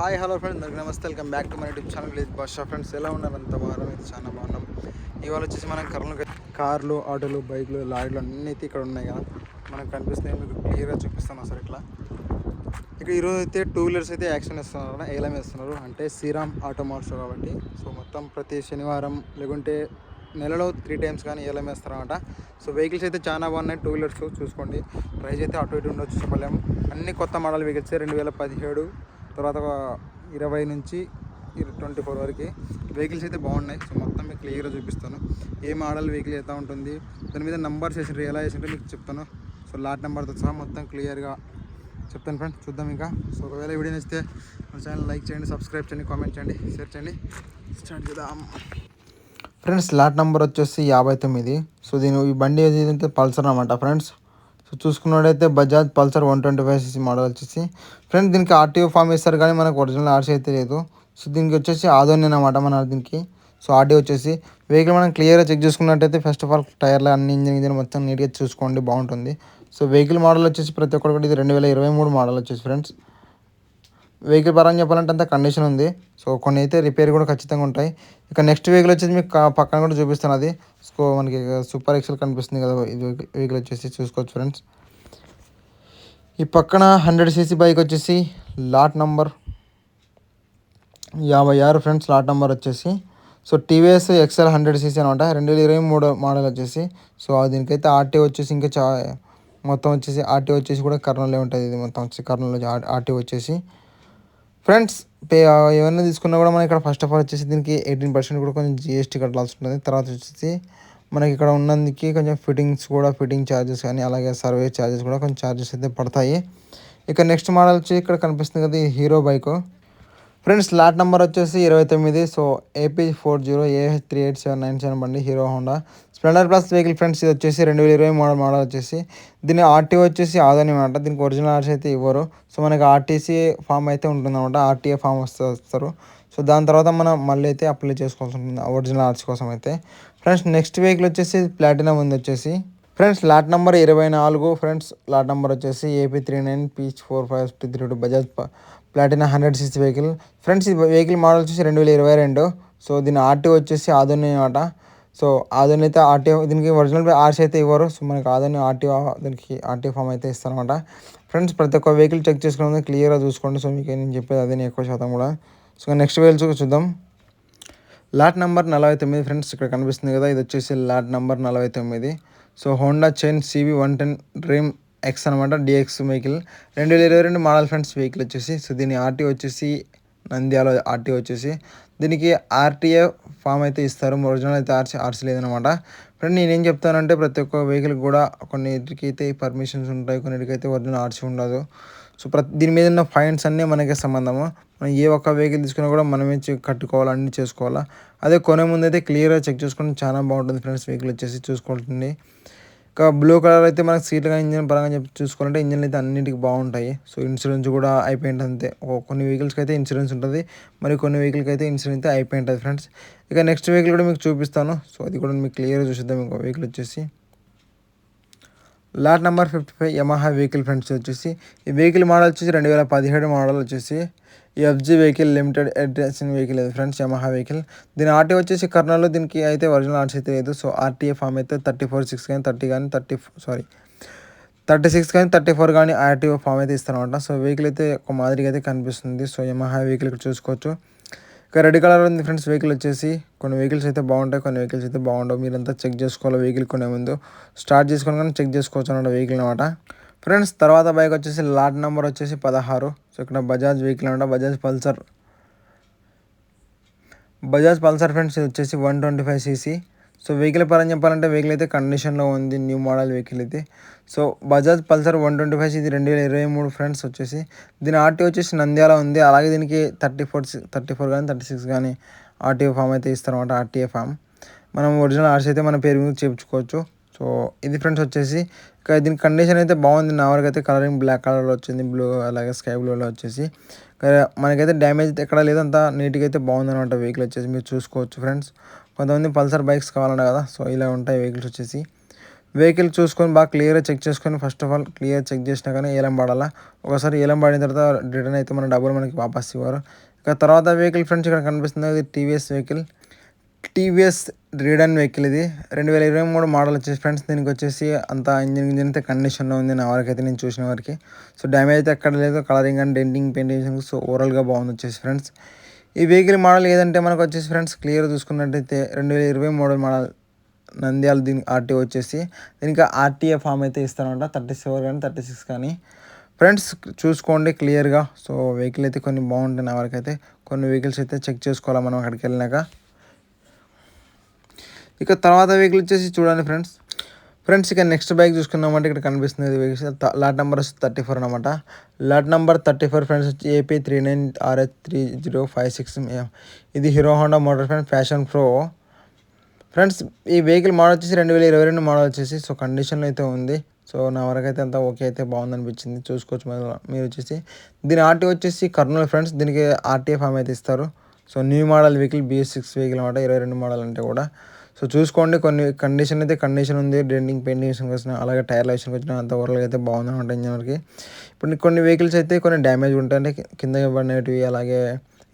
Hi hello friends అందరికీ నమస్తే. Welcome back to my YouTube channel please భాషా friends. ఎలా ఉన్నారు? అంత వారం అయితే చాలా బాగున్నాం. ఇవాళ వచ్చేసి మనం కర్నూలు కార్లు ఆటోలు బైకులు లారీలు అన్నీ అయితే ఇక్కడ ఉన్నాయి కదా. మనకు కనిపిస్తున్నాయి. మీకు క్లియర్గా చూపిస్తాను సార్ ఇట్లా. ఇక్కడ ఈరోజు అయితే టూ వీలర్స్ అయితే యాక్షన్ ఇస్తున్నారు కదా ఏలం వేస్తున్నారు. అంటే శ్రీరామ్ ఆటో కాబట్టి. సో మొత్తం ప్రతి శనివారం లేకుంటే నెలలో త్రీ టైమ్స్ కానీ ఏలం వేస్తారనమాట సో వెహికల్స్ అయితే చాలా బాగున్నాయి. టూ వీలర్స్ చూసుకోండి. ప్రైస్ అయితే అటు ఇటు ఉండొచ్చు చెప్పలేము. అన్ని కొత్త మోడల్ వెహికల్స్ రెండు వేల పదిహేడు తర్వాత ఇరవై నుంచి ట్వంటీ ఫోర్ వరకు వెహికల్స్ అయితే బాగున్నాయి. సో మొత్తం మీకు క్లియర్గా చూపిస్తాను. ఏ మోడల్ వెహికల్ అయితే ఉంటుంది దాని మీద నంబర్స్ వేసి ఎలా వేసింటే మీకు చెప్తాను. సో లాట్ నెంబర్తో సహా మొత్తం క్లియర్గా చెప్తాను ఫ్రెండ్స్ చూద్దాం ఇంకా. సో ఒకవేళ వీడియో నచ్చితే మన ఛానల్ లైక్ చేయండి సబ్స్క్రైబ్ చేయండి కామెంట్ చేయండి షేర్ చేయండి. స్టార్ట్ చేద్దాం. ఫ్రెండ్స్ లాట్ నెంబర్ వచ్చేసి యాభై తొమ్మిది. సో దీని ఈ బండి ఏదైతే పల్సర్ అనమాట ఫ్రెండ్స్ సో చూసుకున్నట్టయితే Bajaj Pulsar one twenty five CC model వచ్చేసి. ఫ్రెండ్స్ దీనికి ఆర్టీఓ ఫామ్ ఇస్తారు కానీ మనకు ఒరిజినల్ ఆర్సీ అయితే లేదు. సో దీనికి వచ్చేసి ఆదోని అనమాట మన దీనికి. సో ఆర్టీఓ వచ్చేసి వెహికల్ మనం క్లియర్గా చెక్ చేసుకున్నట్టయితే ఫస్ట్ ఆఫ్ ఆల్ టైర్లు అన్ని ఇంజిన్ ఇంజిన్ మొత్తం నీట్గా చూసుకోండి బాగుంటుంది. సో వెహికల్ మోడల్ వచ్చేసి ప్రతి ఒక్కరికి ఇది రెండు వేల ఇరవై మూడు మోడల్ వచ్చేసి ఫ్రెండ్స్. వెహికల్ పరంగా చెప్పాలంటే అంత కండిషన్ ఉంది. సో కొన్ని అయితే రిపేర్ కూడా ఖచ్చితంగా ఉంటాయి. ఇక నెక్స్ట్ వెహికల్ వచ్చేసి మీకు పక్కన కూడా చూపిస్తాను అది. సో మనకి సూపర్ ఎక్సెల్ కనిపిస్తుంది కదా ఇది వెహికల్ వచ్చేసి చూసుకోవచ్చు ఫ్రెండ్స్ ఈ పక్కన హండ్రెడ్ సీసీ బైక్ వచ్చేసి లాట్ నంబర్ యాభై ఆరు ఫ్రెండ్స్ లాట్ నెంబర్ వచ్చేసి. So TVS XL hundred CC అనమాట రెండు వేల ఇరవై మూడు మోడల్ వచ్చేసి. సో దీనికైతే ఆర్టీ వచ్చేసి ఇంకా చా మొత్తం వచ్చేసి ఆర్టీ వచ్చేసి కూడా కర్నూలే ఉంటుంది. ఇది మొత్తం వచ్చి కర్నూలు ఆర్టీ వచ్చేసి. ఫ్రెండ్స్ పే ఏమైనా తీసుకున్నా కూడా మనకి ఇక్కడ ఫస్ట్ ఆఫ్ ఆల్ వచ్చేసి దీనికి ఎయిటీన్ పర్సెంట్ కూడా కొంచెం జిఎస్టీ కట్టాల్సి ఉంటుంది. తర్వాత వచ్చేసి మనకి ఇక్కడ ఉన్నందుకు కొంచెం ఫిట్టింగ్స్ కూడా ఫిట్టింగ్ ఛార్జెస్ కానీ అలాగే సర్వే ఛార్జెస్ కూడా కొంచెం ఛార్జెస్ అయితే పడతాయి. ఇక నెక్స్ట్ మోడల్ వచ్చి ఇక్కడ కనిపిస్తుంది కదా Hero bike friends lot number వచ్చేసి ఇరవై తొమ్మిది. So AP four zero AH three eight seven nine seven బండి Hero Honda. Splendor plus vehicle friends ఇది వచ్చేసి రెండు వేల ఇరవై మోడల్ మోడల్ వచ్చేసి. దీని ఆర్టీ వచ్చేసి ఆదాని అనమాట దీనికి ఒరిజినల్ ఆర్సీ అయితే ఇవ్వరు. సో మనకి ఆర్టీసీ ఫామ్ అయితే ఉంటుందన్నమాట. ఆర్టీఏ ఫామ్ వస్తారు. సో దాని తర్వాత మనం మళ్ళీ అయితే అప్లై చేసుకోవాల్సి ఉంటుంది ఒరిజినల్ ఆర్సీ కోసం అయితే. ఫ్రెండ్స్ నెక్స్ట్ వెహికల్ వచ్చేసి ప్లాటినం ఉంది వచ్చేసి. ఫ్రెండ్స్ లాట్ నెంబర్ ఇరవై నాలుగు. ఫ్రెండ్స్ లాట్ నెంబర్ వచ్చేసి AP three nine peach four five fifty three two Bajaj Platina hundred six vehicle friends ఈ వెహికల్ మోడల్ వచ్చేసి రెండు వేల ఇరవై రెండు. సో దీని ఆర్టీ వచ్చేసి ఆదోని అనమాట సో ఆదోని అయితే ఆర్టీఓ దీనికి ఒరిజినల్ ఆర్సీ అయితే ఇవ్వరు. సో మనకి ఆదోని ఆర్టీఓ దీనికి ఆర్టీఓ ఫామ్ అయితే ఇస్తారనమాట ఫ్రెండ్స్ ప్రతి ఒక్క వెహికల్ చెక్ చేసుకుని క్లియర్గా చూసుకోండి. సో మీకు నేను చెప్పేది అదే ఎక్కువ శాతం కూడా. సో నెక్స్ట్ వెహికల్ చూద్దాం. లాట్ నెంబర్ నలభై తొమ్మిది. ఫ్రెండ్స్ ఇక్కడ కనిపిస్తుంది కదా ఇది వచ్చేసి లాట్ నెంబర్ నలభై తొమ్మిది. So Honda Shine CV one ten dream X అనమాట డిఎక్స్ వెహికల్ రెండు వేల ఇరవై రెండు మోడల్ ఫ్రెండ్స్ వెహికల్ వచ్చేసి సో దీని ఆర్టీ వచ్చేసి నంద్యాల ఆర్టీ వచ్చేసి. దీనికి ఆర్టీఏ ఫామ్ అయితే ఇస్తారు ఒరిజినల్ అయితే ఆర్సీ ఆర్సీ లేదనమాట ఫ్రెండ్ నేనేం చెప్తానంటే ప్రతి ఒక్క వెహికల్ కూడా కొన్నిటికి అయితే పర్మిషన్స్ ఉంటాయి కొన్నిటికి అయితే ఒరిజినల్ ఆర్సీ ఉండదు. సో ప్రతి దీని మీద ఉన్న ఫైన్స్ అన్నీ మనకే సంబంధము. మనం ఏ ఒక్క వెహికల్ తీసుకున్నా కూడా మనమే కట్టుకోవాలి అన్నీ చేసుకోవాలా. అదే కొనే ముందు అయితే క్లియర్గా చెక్ చేసుకుంటే చాలా బాగుంటుంది ఫ్రెండ్స్ వెహికల్ వచ్చేసి చూసుకుంటుంది ఇంకా బ్లూ కలర్ అయితే మనకు సీట్లుగా ఇంజన్ పరంగా చెప్పి చూసుకోవాలంటే ఇంజన్లు అయితే అన్నింటికి బాగుంటాయి. సో ఇన్సూరెన్స్ కూడా అయిపోయింది అంతే. కొన్ని వెహికల్స్కి అయితే ఇన్సూరెన్స్ ఉంటుంది. మరి కొన్ని వెహికల్కి అయితే ఇన్సూరెన్స్ అయితే అయిపోయి ఉంటుంది ఫ్రెండ్స్ ఇక నెక్స్ట్ వెహికల్ కూడా మీకు చూపిస్తాను. సో అది కూడా మీకు క్లియర్గా చూసిద్దాం. ఇంకో వెహికల్ వచ్చేసి lot number fifty five Yamaha vehicle friends వచ్చేసి ఈ వెహికల్ మోడల్ వచ్చేసి రెండు వేల పదిహేడు మోడల్ వచ్చేసి ఈ FG vehicle limited edition vehicle ఇది ఫ్రెండ్స్ యమహా వెహికల్ దీని ఆర్టీ వచ్చేసి కర్నూలు దీనికి అయితే ఒరిజినల్ ఆర్ట్స్ అయితే లేదు. సో ఆర్టీఏ ఫామ్ అయితే థర్టీ ఫోర్ సిక్స్ కానీ థర్టీ కానీ థర్టీ సారీ థర్టీ సిక్స్ కానీ థర్టీ ఫోర్ కానీ ఆర్టీఓ ఫామ్ అయితే ఇస్తారనమాట సో వెహికల్ అయితే ఒక మాదిరిగా అయితే కనిపిస్తుంది. సో యమహా వెహికల్ ఇక్కడ చూసుకోవచ్చు. ఇక రెడ్ కలర్ ఉంది ఫ్రెండ్స్ వెహికల్ వచ్చేసి. కొన్ని వెహికల్స్ అయితే బాగుంటాయి కొన్ని వెహికల్స్ అయితే బాగుండవు. మీరంతా చెక్ చేసుకోవాలి వెహికల్ కొనే ముందు. స్టార్ట్ చేసుకొని కానీ చెక్ చేసుకోవచ్చు అన్నమాట వెహికల్ అనమాట ఫ్రెండ్స్ తర్వాత బైక్ వచ్చేసి లాట్ నెంబర్ వచ్చేసి పదహారు. ఇక్కడ బజాజ్ వెహికల్ అనమాట Bajaj Pulsar. Bajaj Pulsar friends ఇది వచ్చేసి one twenty five CC. So vehicle పరంగా చెప్పాలంటే వెహికల్ అయితే కండిషన్లో ఉంది న్యూ మోడల్ వెహికల్ అయితే. So Bajaj Pulsar one twenty five ఇది రెండు వేల ఇరవై మూడు ఫ్రెండ్స్ వచ్చేసి. దీని ఆర్టీ వచ్చేసి నంద్యాల ఉంది అలాగే దీనికి థర్టీ ఫోర్ థర్టీ ఫోర్ కానీ థర్టీ సిక్స్ కానీ ఆర్టీఓ ఫామ్ అయితే ఇస్తారన్నమాట ఆర్టీఏ ఫామ్. మనం ఒరిజినల్ ఆర్సీ అయితే మన పేరు మీద చేయించుకోవచ్చు సో ఇది ఫ్రెండ్స్ వచ్చేసి దీని కండిషన్ అయితే బాగుంది. నా వరకు అయితే కలరింగ్ బ్లాక్ కలర్లో వచ్చింది బ్లూ అలాగే స్కై బ్లూలో వచ్చేసి. మనకైతే డ్యామేజ్ ఎక్కడ లేదు అంతా నీట్గా అయితే బాగుంది అనమాట వెహికల్ వచ్చేసి. మీరు చూసుకోవచ్చు ఫ్రెండ్స్. కొంతమంది పల్సర్ బైక్స్ కావాలన్నా కదా సో ఇలా ఉంటాయి వెహికల్స్ వచ్చేసి. వెహికల్ చూసుకొని బాగా క్లియర్గా చెక్ చేసుకొని first of all clear check చేసినా కానీ ఏలం పడాలా? ఒకసారి ఏలం పడిన తర్వాత రిటర్న్ అయితే మన డబ్బులు మనకి వాపస్ ఇవ్వరు. ఇక తర్వాత వెహికల్ ఫ్రెండ్స్ ఇక్కడ కనిపిస్తుంది ఇది TVS vehicle TVS Radeon vehicle ఇది. రెండు వేల ఇరవై మూడు మోడల్ వచ్చేసి ఫ్రెండ్స్ దీనికి వచ్చేసి అంత ఇంజిన్ ఇంజిన్ అయితే కండిషన్లో ఉంది నా వరకైతే నేను చూసిన వరకు. సో డ్యామేజ్ అయితే ఎక్కడ లేదు colouring and denting painting so ఓవరాల్గా బాగుంది వచ్చేసి ఫ్రెండ్స్. ఈ వెహికల్ మోడల్ ఏదంటే మనకు వచ్చేసి ఫ్రెండ్స్ క్లియర్ చూసుకున్నట్టయితే రెండు వేల ఇరవై మోడల్ మోడల్ నంద్యాల దీని ఆర్టీ వచ్చేసి దీనికి ఆర్టీఏ ఫామ్ అయితే ఇస్తానంట థర్టీ సెవెన్ కానీ థర్టీ సిక్స్ కానీ. ఫ్రెండ్స్ చూసుకోండి క్లియర్గా సో వెహికల్ అయితే కొన్ని బాగుంటాయి నా వరకు అయితే కొన్ని వెహికల్స్ అయితే చెక్ చేసుకోవాలి మనం అక్కడికి వెళ్ళినాక. ఇక తర్వాత వెహికల్ వచ్చేసి చూడండి ఫ్రెండ్స్ ఫ్రెండ్స్ ఇక నెక్స్ట్ బైక్ చూసుకున్నామంటే ఇక్కడ కనిపిస్తుంది vehicles lot number thirty four అనమాట lot number thirty four friends వచ్చి AP three nine RS three zero five six ఇది Hero Honda motor friend fashion pro friends ఈ వెహికల్ మోడల్ వచ్చేసి రెండు వేల ఇరవై రెండు మోడల్ వచ్చేసి సో కండిషన్లో అయితే ఉంది. సో నా వరకు అయితే అంతా ఓకే అయితే బాగుంది అనిపించింది చూసుకోవచ్చు మీరు వచ్చేసి. దీని ఆర్టీ వచ్చేసి కర్నూలు ఫ్రెండ్స్ దీనికి ఆర్టీఏ ఫామ్ అయితే ఇస్తారు. So new model vehicle BS six vehicle అనమాట ఇరవై రెండు మోడల్ అంటే కూడా. సో చూసుకోండి కొన్ని కండిషన్ అయితే కండిషన్ ఉంది. డెండింగ్ పెయింటింగ్ విషయంకి వచ్చిన అలాగే టైర్ల విషయంకి వచ్చిన అంత ఓవర్గా అయితే బాగుంది అనమాట ఇంజన్ ఇప్పుడు కొన్ని వెహికల్స్ అయితే కొన్ని డ్యామేజ్ ఉంటాయి. కింద పడినవి అలాగే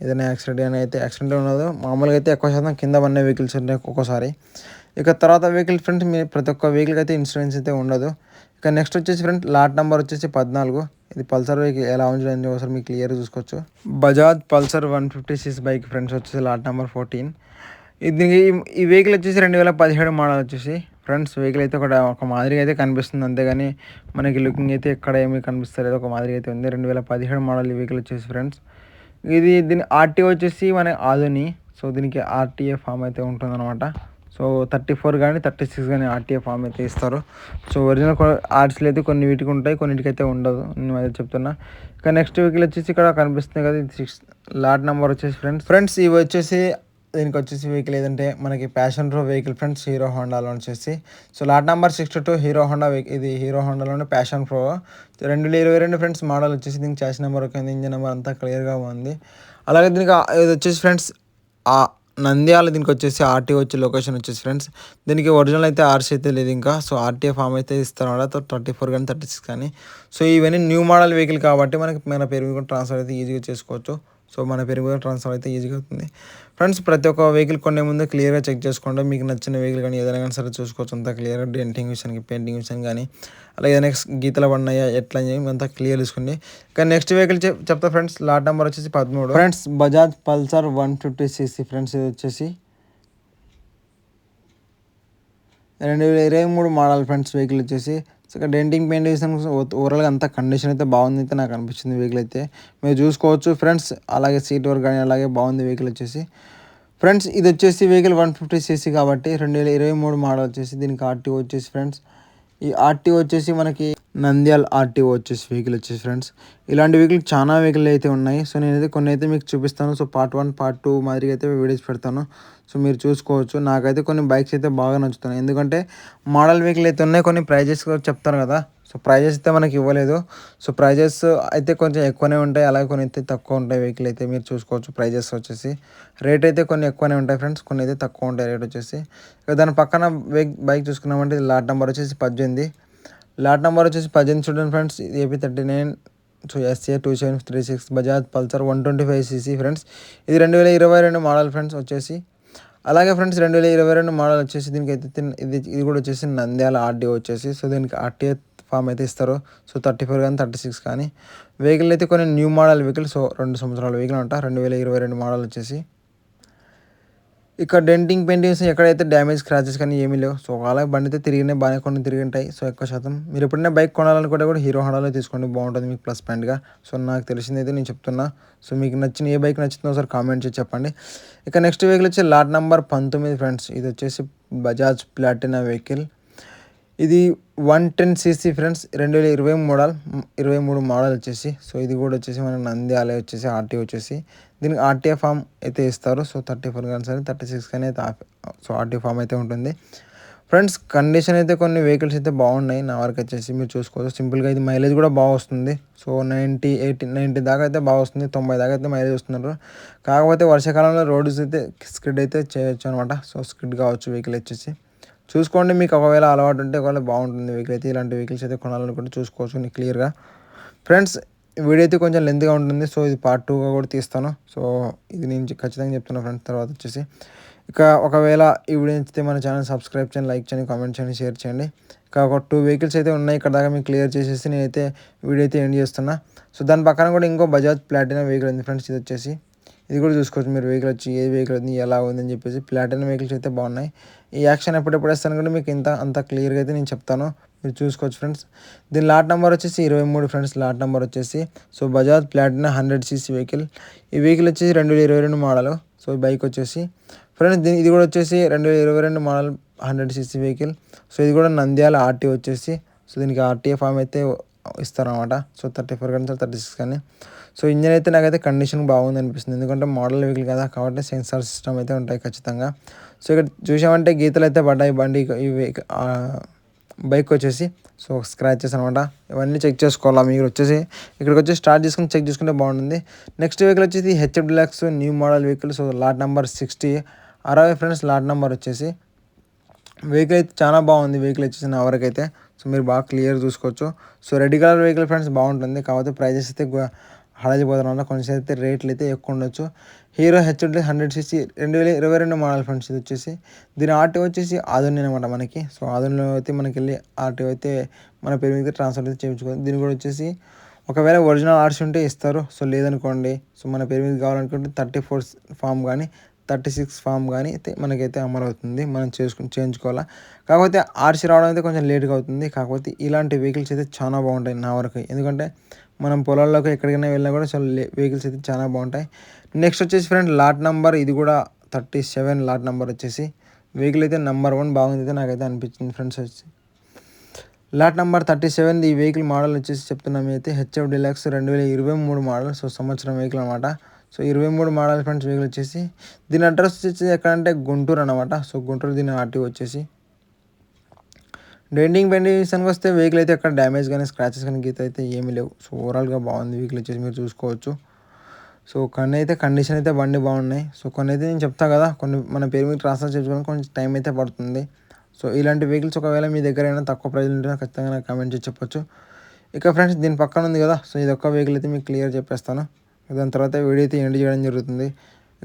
ఏదైనా యాక్సిడెంట్ అని అయితే యాక్సిడెంట్ ఉన్నదో మామూలుగా అయితే ఎక్కువ శాతం కింద పడిన వెహికల్స్ ఉంటాయి ఒక్కోసారి. ఇక తర్వాత వెహికల్ ఫ్రెండ్స్ మీ ప్రతి ఒక్క వెహికల్ అయితే ఇన్సూరెన్స్ అయితే ఉండదు. ఇక నెక్స్ట్ వచ్చేసి ఫ్రెండ్ లాట్ నెంబర్ వచ్చేసి పద్నాలుగు. ఇది పల్సర్ వెహికల్ ఎలా ఉంటుందని ఒకసారి మీకు క్లియర్ చూసుకోవచ్చు. Bajaj Pulsar one fifty six bike friends వచ్చేసి లాట్ నెంబర్ ఫోర్టీన్ ఇది ఈ వెహికల్ వచ్చేసి రెండు వేల పదిహేడు మోడల్ వచ్చేసి. ఫ్రెండ్స్ వెహికల్ అయితే ఒక ఒక మాదిరిగా అయితే కనిపిస్తుంది. అంతేగాని మనకి లుకింగ్ అయితే ఎక్కడ ఏమీ కనిపిస్తలేదు. ఒక మాదిరిగా అయితే ఉంది. రెండు వేల పదిహేడు మోడల్ ఈ వెహికల్ వచ్చేసి ఫ్రెండ్స్ ఇది దీని ఆర్టీఓ వచ్చేసి మన ఆధుని సో దీనికి ఆర్టీఏ ఫామ్ అయితే ఉంటుందన్నమాట. సో థర్టీ ఫోర్ కానీ థర్టీ సిక్స్ కానీ ఆర్టీఏ ఫామ్ అయితే ఇస్తారు. సో ఒరిజినల్ ఆర్ట్స్లు అయితే కొన్ని వీటికి ఉంటాయి కొన్నిటికి అయితే ఉండదు. నేను అదే చెప్తున్నా. ఇక నెక్స్ట్ వెహికల్ వచ్చేసి ఇక్కడ కనిపిస్తుంది కదా ఇది సిక్స్ లాట్ నెంబర్ వచ్చేసి ఫ్రెండ్స్ ఫ్రెండ్స్ ఇవి వచ్చేసి దీనికి వచ్చేసి వెహికల్ ఏదంటే మనకి Passion Pro vehicle friends Hero హోండాలో వచ్చేసి. So lot number sixty two Hero Honda ఇది హీరో హోండాలోనే ప్యాషన్ ప్రో రెండు వేల ఇరవై రెండు ఫ్రెండ్స్ మోడల్ వచ్చేసి దీనికి చాసి నెంబర్ ఒక ఇంజిన్ నెంబర్ అంతా క్లియర్గా ఉంది. అలాగే దీనికి ఇది వచ్చేసి ఫ్రెండ్స్ ఆ నంద్యాల దీనికి వచ్చేసి ఆర్టీ వచ్చే లొకేషన్ వచ్చేసి ఫ్రెండ్స్ దీనికి ఒరిజినల్ అయితే ఆర్సీ అయితే లేదు ఇంకా. సో ఆర్టీఏ ఫామ్ అయితే ఇస్తారు థర్టీ ఫోర్ కానీ థర్టీ సిక్స్ కానీ. సో ఇవన్నీ న్యూ మోడల్ వెహికల్ కాబట్టి మనకి మన పేరు కూడా ట్రాన్స్ఫర్ అయితే ఈజీగా చేసుకోవచ్చు. సో మన పేరు కూడా ట్రాన్స్ఫర్ అయితే ఈజీగా అవుతుంది. ఫ్రెండ్స్ ప్రతి ఒక్క వెహికల్ కొనే ముందు క్లియర్గా చెక్ చేసుకోండి. మీకు నచ్చిన వెహికల్ కానీ ఏదైనా కానీ సరే చూసుకోవచ్చు. అంతా క్లియర్గా డెంటింగ్ విషయానికి పెయింటింగ్ విషయం కానీ అలాగే ఏదైనా గీతలు పడినాయా ఎట్లా అంతా క్లియర్ చూసుకోండి. కానీ నెక్స్ట్ వెహికల్ చెప్తా ఫ్రెండ్స్ లాట్ నెంబర్ వచ్చేసి పదమూడు. Friends Bajaj Pulsar one fifty CC friends ఇది వచ్చేసి రెండు వేల ఇరవై మూడు మోడల్ ఫ్రెండ్స్ వెహికల్ వచ్చేసి సో డెంటింగ్ పెయింట్ వేసిన. ఓవరాల్గా అంత కండిషన్ అయితే బాగుంది అయితే నాకు అనిపించింది వెహికల్ అయితే. మీరు చూసుకోవచ్చు ఫ్రెండ్స్ అలాగే సీట్ వర్క్ కానీ అలాగే బాగుంది వెహికల్ వచ్చేసి. ఫ్రెండ్స్ ఇది వచ్చేసి వెహికల్ వన్ ఫిఫ్టీ సీసీ కాబట్టి రెండు వేల ఇరవై మూడు మోడల్ వచ్చేసి దీనికి ఆర్టీఓ వచ్చేసి ఫ్రెండ్స్. ఈ ఆర్టీఓ వచ్చేసి మనకి నంద్యాల ఆర్టీఓ వచ్చేసి వెహికల్ వచ్చేసి ఫ్రెండ్స్ ఇలాంటి వెహికల్ చాలా వెహికల్ అయితే ఉన్నాయి. సో నేనైతే కొన్ని అయితే మీకు చూపిస్తాను. So part one part two మాదిరిగా అయితే వీడియోస్ పెడతాను. సో మీరు చూసుకోవచ్చు. నాకైతే కొన్ని బైక్స్ అయితే బాగా నచ్చుతున్నాయి. ఎందుకంటే మోడల్ వెహికల్ అయితే ఉన్నాయి. కొన్ని ప్రైజెస్ చెప్తాను కదా. సో ప్రైజెస్ అయితే మనకి ఇవ్వలేదు. సో ప్రైజెస్ అయితే కొంచెం ఎక్కువనే ఉంటాయి. అలాగే కొన్ని అయితే తక్కువ ఉంటాయి. వెహికల్ అయితే మీరు చూసుకోవచ్చు. ప్రైజెస్ వచ్చేసి రేట్ అయితే కొన్ని ఎక్కువనే ఉంటాయి ఫ్రెండ్స్ కొన్ని అయితే తక్కువ ఉంటాయి రేట్ వచ్చేసి. ఇక దాని పక్కన బైక్ చూసుకున్నామంటే లాట్ నెంబర్ వచ్చేసి పద్దెనిమిది. లాట్ నెంబర్ వచ్చేసి పద్దెనిమిది చూడండి friends AP thirty nine so SA two seven three six Bajaj Pulsar one twenty five CC friends ఇది రెండు వేల ఇరవై రెండు మోడల్ ఫ్రెండ్స్ వచ్చేసి. అలాగే ఫ్రెండ్స్ రెండు వేల ఇరవై రెండు మోడల్ వచ్చేసి దీనికి అయితే ఇది ఇది కూడా వచ్చేసి నంద్యాల ఆర్డీఓ వచ్చేసి. సో దీనికి ఆర్టీఏ ఫామ్ అయితే ఇస్తారు. సో థర్టీ ఫోర్ కానీ థర్టీ సిక్స్ కానీ. వెహికల్ అయితే కొన్ని న్యూ మోడల్ వెహికల్ సో రెండు సంవత్సరాల వెహికల్ అంట. రెండు వేల ఇరవై రెండు మోడల్ వచ్చేసి. ఇక్కడ డెంటింగ్ పెయింటింగ్స్ ఎక్కడైతే డ్యామేజ్ స్క్రాచెస్ కానీ ఏమీ లేవు. సో అలాగే బండి అయితే తిరిగినే బాగానే కొన్ని తిరిగి ఉంటాయి. సో ఎక్కువ శాతం మీరు ఎప్పుడైనా బైక్ కొనాలనుకుంటే కూడా హీరో హోండాలో తీసుకోండి. బాగుంటుంది మీకు ప్లస్ పాయింట్గా సో నాకు తెలిసింది అయితే నేను చెప్తున్నా. సో మీకు నచ్చిన ఏ బైక్ నచ్చిందో ఒకసారి కామెంట్ చేసి చెప్పండి. ఇక నెక్స్ట్ వెహికల్ వచ్చి లాట్ నెంబర్ పంతొమ్మిది ఫ్రెండ్స్ ఇది వచ్చేసి బజాజ్ ప్లాటినా వెహికల్ ఇది వన్ టెన్ సీసీ ఫ్రెండ్స్ రెండు వేల ఇరవై మోడల్ ఇరవై మూడు మోడల్ వచ్చేసి. సో ఇది కూడా వచ్చేసి మన నంద్యాల వచ్చేసి ఆర్టీ వచ్చేసి. దీనికి ఆర్టీఏ ఫామ్ అయితే ఇస్తారు. సో థర్టీ ఫోర్ కానీ సరే థర్టీ సిక్స్ కానీ అయితే సో ఆర్టీ ఫామ్ అయితే ఉంటుంది. ఫ్రెండ్స్ కండిషన్ అయితే కొన్ని వెహికల్స్ అయితే బాగున్నాయి. నా వరకు వచ్చేసి మీరు చూసుకోవచ్చు. సింపుల్గా ఇది మైలేజ్ కూడా బాగా వస్తుంది. సో నైంటీ ఎయిటీ నైంటీ దాకా అయితే బాగా వస్తుంది. తొంభై దాకా అయితే మైలేజ్ వస్తున్నారు. కాకపోతే వర్షాకాలంలో రోడ్స్ అయితే స్కిడ్ అయితే చేయొచ్చు అనమాట సో స్కిడ్ కావచ్చు వెహికల్ వచ్చేసి. చూసుకోండి మీకు ఒకవేళ అలవాటు ఉంటే ఒకవేళ బాగుంటుంది వెహికల్ అయితే ఇలాంటి వెహికల్స్ అయితే కొనాలనుకుంటే చూసుకోవచ్చు క్లియర్గా ఫ్రెండ్స్ వీడియో అయితే కొంచెం లెంత్గా ఉంటుంది సో ఇది పార్ట్ టూగా కూడా తీస్తాను. సో ఇది నేను ఖచ్చితంగా చెప్తున్నాను ఫ్రెండ్స్ తర్వాత వచ్చేసి. ఇక ఒకవేళ ఈ వీడియో నచ్చితే మన ఛానల్ సబ్స్క్రైబ్ చేయండి లైక్ చేయండి కామెంట్ చేయండి షేర్ చేయండి. ఇక ఒక టూ వెహికల్స్ అయితే ఉన్నాయి ఇక్కడ దాకా మీకు క్లియర్ చేసేసి నేనైతే వీడియో అయితే ఎండ్ చేస్తున్నా. సో దాని పక్కన కూడా ఇంకో బజాజ్ ప్లాటినా వెహికల్ ఉంది ఫ్రెండ్స్ ఇది వచ్చేసి. ఇది కూడా చూసుకోవచ్చు మీరు వెహికల్ వచ్చి ఏ వెహికల్ ఉంది ఎలా ఉందని చెప్పేసి. ప్లాటినా వెహికల్స్ అయితే బాగున్నాయి. ఈ యాక్షన్ ఎప్పుడెప్పుడు వేస్తాను కూడా మీకు ఇంత అంత క్లియర్గా అయితే నేను చెప్తాను. మీరు చూసుకోవచ్చు ఫ్రెండ్స్. దీని లాట్ నెంబర్ వచ్చేసి ఇరవై మూడు ఫ్రెండ్స్. లాట్ నెంబర్ వచ్చేసి so Bajaj Platina hundred CC vehicle. ఈ వెహికల్ వచ్చేసి రెండు వేల ఇరవై రెండు మోడల్. సో బైక్ వచ్చేసి ఫ్రెండ్స్ దీని ఇది కూడా వచ్చేసి రెండు వేల ఇరవై రెండు model hundred CC vehicle. So ఇది కూడా నంద్యాల ఆర్టీ వచ్చేసి. సో దీనికి ఆర్టీఏ ఫామ్ అయితే ఇస్తారనమాట సో థర్టీ ఫోర్ కానీ థర్టీ సిక్స్ కానీ. సో ఇంజన్ అయితే నాకైతే కండిషన్ బాగుంది అనిపిస్తుంది. ఎందుకంటే మోడల్ వెహికల్ కదా కాబట్టి సెన్సార్ సిస్టమ్ అయితే ఉంటాయి ఖచ్చితంగా. సో ఇక్కడ చూసామంటే గీతలు అయితే పడ్డాయి బండి ఈ బైక్ వచ్చేసి. సో స్క్రాచెస్ అనమాట ఇవన్నీ చెక్ చేసుకోవాలా మీరు వచ్చేసి. ఇక్కడికి వచ్చి స్టార్ట్ చేసుకుని చెక్ చేసుకుంటే బాగుంటుంది. నెక్స్ట్ వెహికల్ వచ్చేసి HF Deluxe new model vehicle. So lot number sixty. అరవై ఫ్రెండ్స్ లాట్ నెంబర్ వచ్చేసి. వెహికల్ అయితే చాలా బాగుంది వెహికల్ వచ్చేసి నా వరకు సో మీరు బాగా క్లియర్ చూసుకోవచ్చు. So red colour vehicle friends బాగుంటుంది కాకపోతే ప్రైజెస్ అయితే హడాజిపోతాం వల్ల కొంచెం అయితే రేట్లు అయితే ఎక్కువ ఉండొచ్చు హీరో హెచ్డి హండ్రెడ్ సిసి రెండు వేల ఇరవై రెండు మోడల్ ఫ్రెండ్స్ ఇది వచ్చేసి. దీని ఆర్టీ వచ్చేసి ఆధుని అనమాట మనకి. సో ఆధునిలో అయితే మనకి వెళ్ళి ఆర్టీ అయితే మన పేరు మీద ట్రాన్స్ఫర్ అయితే చేయించుకోవాలి. దీని కూడా వచ్చేసి ఒకవేళ ఒరిజినల్ ఆర్సీ ఉంటే ఇస్తారు. సో లేదనుకోండి. సో మన పేరు మీద కావాలనుకుంటే థర్టీ ఫోర్ ఫామ్ కానీ థర్టీ సిక్స్ ఫామ్ కానీ అయితే మనకైతే అమలు అవుతుంది మనం చేసుకుని చేయించుకోవాలా. కాకపోతే ఆర్సీ రావడం అయితే కొంచెం లేట్గా అవుతుంది. కాకపోతే ఇలాంటి వెహికల్స్ అయితే చాలా బాగుంటాయి నా వరకు. ఎందుకంటే మనం పొలాల్లోకి ఎక్కడికైనా వెళ్ళినా కూడా చాలా వెహికల్స్ అయితే చాలా బాగుంటాయి. నెక్స్ట్ వచ్చేసి ఫ్రెండ్ లాట్ నెంబర్ ఇది కూడా థర్టీ సెవెన్ లాట్ నెంబర్ వచ్చేసి. వెహికల్ అయితే నెంబర్ వన్ బాగుంది అయితే నాకైతే అనిపించింది ఫ్రెండ్స్ వచ్చి. లాట్ నెంబర్ థర్టీ సెవెన్ ఈ వెహికల్ మోడల్ వచ్చేసి చెప్తున్నాం అయితే హెచ్ఎఫ్ డిలాక్స్ రెండు వేల ఇరవై మూడు మోడల్. సో సంవత్సరం వెహికల్ అనమాట సో ఇరవై మూడు మోడల్ ఫ్రెండ్స్ వెహికల్ వచ్చేసి దీని అడ్రస్ వచ్చేసి ఎక్కడంటే గుంటూరు అనమాట సో గుంటూరు దీని ఆర్టీ వచ్చేసి. డెండింగ్ బెండింగ్ విషయానికి వస్తే వెహికల్ అయితే ఎక్కడ డ్యామేజ్ కానీ స్క్రాచెస్ కానీ గీత అయితే ఏమీ లేవు. సో ఓవరాల్గా బాగుంది వెహికల్ వచ్చేసి మీరు చూసుకోవచ్చు. సో కొన్ని అయితే కండిషన్ అయితే బండి బాగున్నాయి. సో కొన్ని అయితే నేను చెప్తా కదా కొన్ని మన పేరు మీద ట్రాన్స్ఫర్ చేసుకోవడానికి కొంచెం టైం అయితే పడుతుంది. సో ఇలాంటి వెహికల్స్ ఒకవేళ మీ దగ్గర అయినా తక్కువ ప్రైజ్ ఉంటే ఖచ్చితంగా నాకు కామెంట్ చేసి చెప్పొచ్చు. ఇక ఫ్రెండ్స్ దీని పక్కన ఉంది కదా సో ఇది ఒక్క వెహికల్ అయితే మీకు క్లియర్ చెప్పేస్తాను. దాని తర్వాత వీడియో అయితే ఎండ్ చేయడం జరుగుతుంది.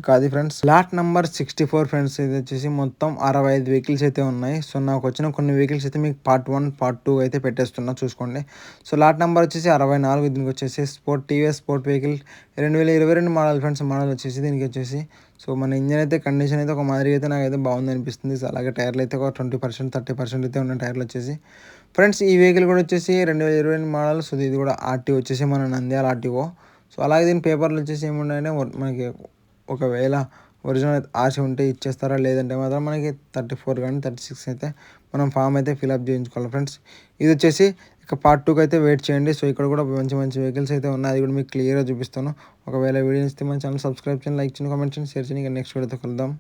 కాదు friends lot number sixty four friends ఇది వచ్చేసి మొత్తం అరవై ఐదు వెహికల్స్ అయితే ఉన్నాయి. సో నాకు వచ్చిన కొన్ని వెహికల్స్ అయితే మీకు పార్ట్ వన్ పార్ట్ టూ అయితే పెట్టేస్తున్నా చూసుకోండి. సో లాట్ నెంబర్ వచ్చేసి అరవై నాలుగు దీనికి వచ్చేసి స్పోర్ట్ టీవీఎస్ స్పోర్ట్ వెహికల్ రెండు వేల ఇరవై రెండు మోడల్ ఫ్రెండ్స్ మోడల్ వచ్చేసి దీనికి వచ్చేసి. సో మన ఇంజన్ అయితే కండిషన్ అయితే ఒక మాదిరిగా అయితే నాకైతే బాగుంది అనిపిస్తుంది. సో అలాగే టైర్లు అయితే ఒక ట్వంటీ పర్సెంట్ థర్టీ పర్సెంట్ అయితే ఉన్న టైర్లు వచ్చేసి. ఫ్రెండ్స్ ఈ వెహికల్ కూడా వచ్చేసి రెండు వేల ఇరవై మోడల్. సో ఇది కూడా ఆర్టీ వచ్చేసి మన నంద్యాల ఆర్టీఓ. సో అలాగే దీని పేపర్లు వచ్చేసి ఏముండే మనకి ఒకవేళ ఒరిజినల్ ఆశ ఉంటే ఇచ్చేస్తారా లేదంటే మాత్రం మనకి థర్టీ ఫోర్ కానీ థర్టీ సిక్స్ అయితే మనం ఫామ్ అయితే ఫిల్అప్ చేయించుకోవాలి ఫ్రెండ్స్. ఇది వచ్చేసి ఇక పార్ట్ టూకి అయితే వెయిట్ చేయండి. సో ఇక్కడ కూడా మంచి మంచి వెహికల్స్ అయితే ఉన్నాయి. అది కూడా మీకు క్లియర్గా చూపిస్తాను. ఒకవేళ వీడియో ఇస్తే మన ఛానల్ సబ్స్క్రైబ్ చేయండి లైక్ చేయండి కామెంట్ చేయండి షేర్ చేయండి. ఇక నెక్స్ట్ వీడియోతో కలుద్దాం.